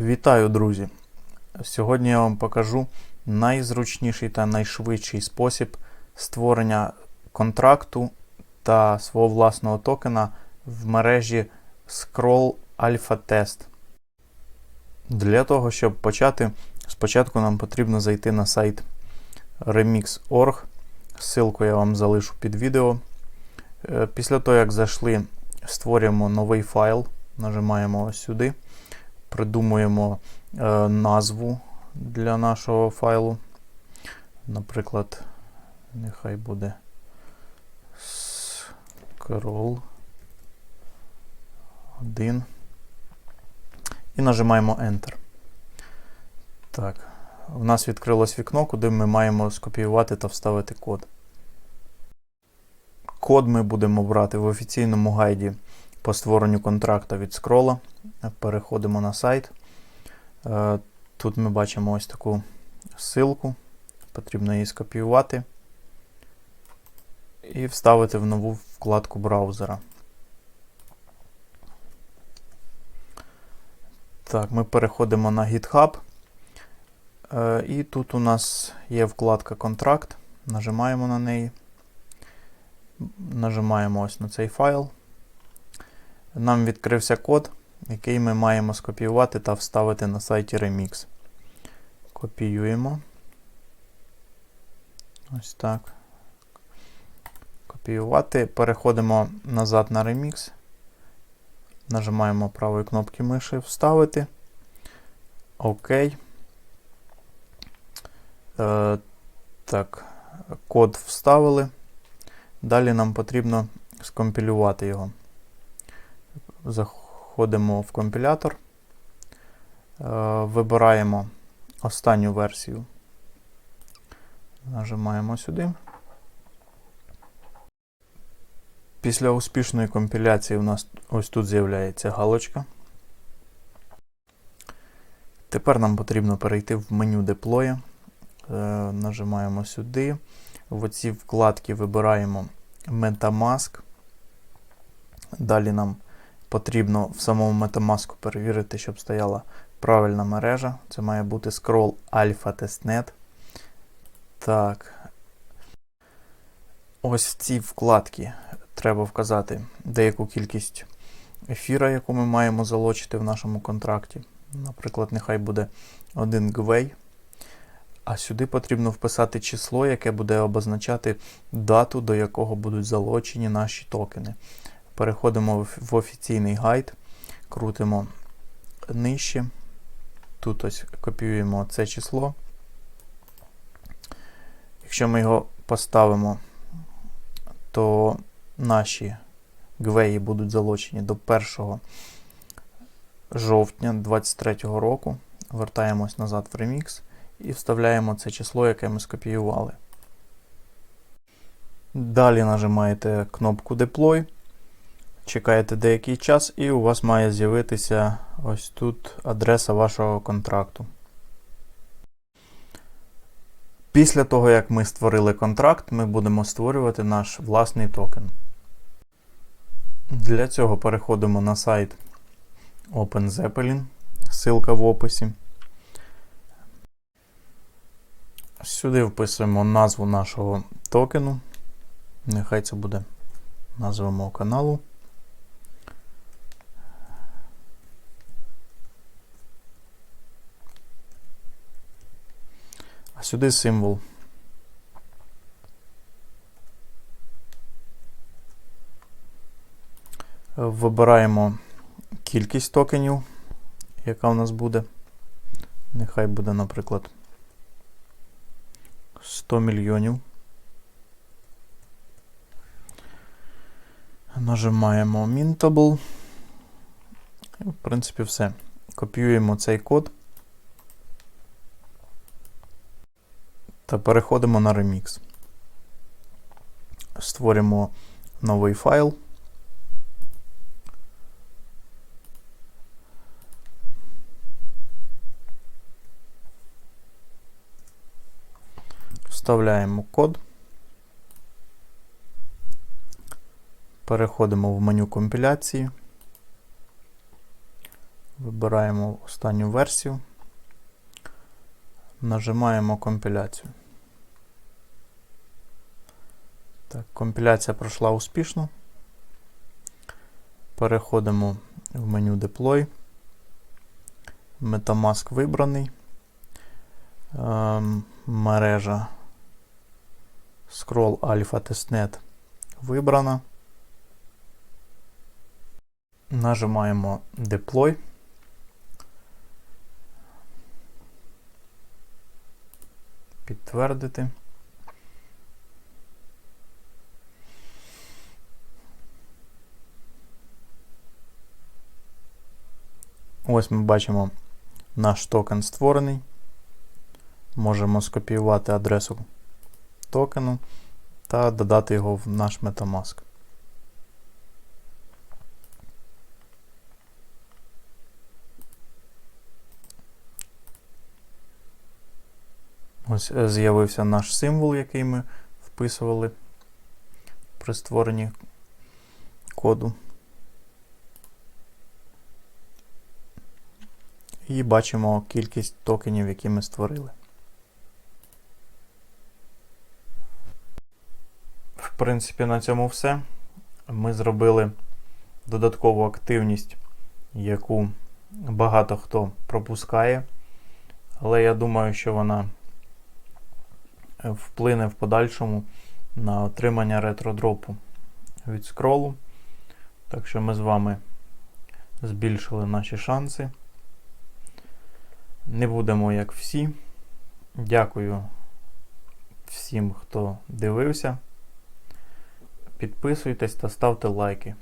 Вітаю, друзі! Сьогодні я вам покажу найзручніший та найшвидший спосіб створення контракту та свого власного токена в мережі Scroll Alpha Test. Для того, щоб почати, спочатку нам потрібно зайти на сайт remix.org. Ссылку я вам залишу під відео. Е, Після того, як зайшли, створюємо новий файл, нажимаємо ось сюди придумуємо е, назву для нашого файлу. Наприклад, нехай буде scroll 1. І нажимаємо Enter. Так, у нас відкрилось вікно, куди ми маємо скопіювати та вставити код. Код ми будемо брати в офіційному гайді по створенню контракта від скрола. Переходимо на сайт. Е, Тут ми бачимо ось таку ссылку. Потрібно її скопіювати і вставити в нову вкладку браузера. Так, ми переходимо на GitHub. Е, І тут у нас є вкладка Контракт. Нажимаємо на неї. Нажимаємо ось на цей файл. Нам відкрився код, який ми маємо скопіювати та вставити на сайті Remix. Копіюємо. Ось так. Копіювати. Переходимо назад на Remix. Нажимаємо правою кнопки миші Вставити. ОК. Е, так, код вставили. Далі нам потрібно скомпілювати його. Заходимо в компілятор, е, вибираємо останню версію. Нажимаємо сюди. Після успішної компіляції у нас ось тут з'являється галочка. Тепер нам потрібно перейти в меню Deploy. Е, Нажимаємо сюди. В оці вкладки вибираємо Metamask. Далі нам потрібно в самому Metamask перевірити, щоб стояла правильна мережа. Це має бути Scroll Alpha Testnet. Так. Ось в цій вкладці треба вказати деяку кількість ефіра, яку ми маємо залочити в нашому контракті. Наприклад, нехай буде 1 гвей. А сюди потрібно вписати число, яке буде обозначати дату, до якого будуть залочені наші токени. Переходимо в офіційний гайд, крутимо нижче. Тут ось копіюємо це число. Якщо ми його поставимо, то наші гвеї будуть залочені до 1 жовтня 2023 року. Вертаємось назад в Remix і вставляємо це число, яке ми скопіювали. Далі нажимаєте кнопку Deploy, чекаєте деякий час, і у вас має з'явитися ось тут адреса вашого контракту. Після того, як ми створили контракт, ми будемо створювати наш власний токен. Для цього переходимо на сайт OpenZeppelin, ссылка в описі. Сюди вписуємо назву нашого токену. Нехай це буде назва мого каналу. Сюди символ. Вибираємо кількість токенів, яка у нас буде. Нехай буде, наприклад, 100 мільйонів. Нажимаємо Mintable. І, в принципі, все. Копіюємо цей код та переходимо на Remix. Створюємо новий файл. Вставляємо код. Переходимо в меню компіляції. Вибираємо останню версію. Нажимаємо компіляцію. Так, компіляція пройшла успішно. Переходимо в меню Deploy. Metamask вибраний. Ем, мережа Scroll Alpha Testnet вибрана. Нажимаємо Deploy. Підтвердити. Ось ми бачимо наш токен створений. Можемо скопіювати адресу токену та додати його в наш Metamask. Ось е, з'явився наш символ, який ми вписували при створенні коду. І бачимо кількість токенів, які ми створили. В принципі, на цьому все. Ми зробили додаткову активність, яку багато хто пропускає. Але я думаю, що вона вплине в подальшому на отримання ретродропу від скролу. Так що ми з вами збільшили наші шанси. Не будемо як всі. Дякую всім, хто дивився. Підписуйтесь та ставте лайки.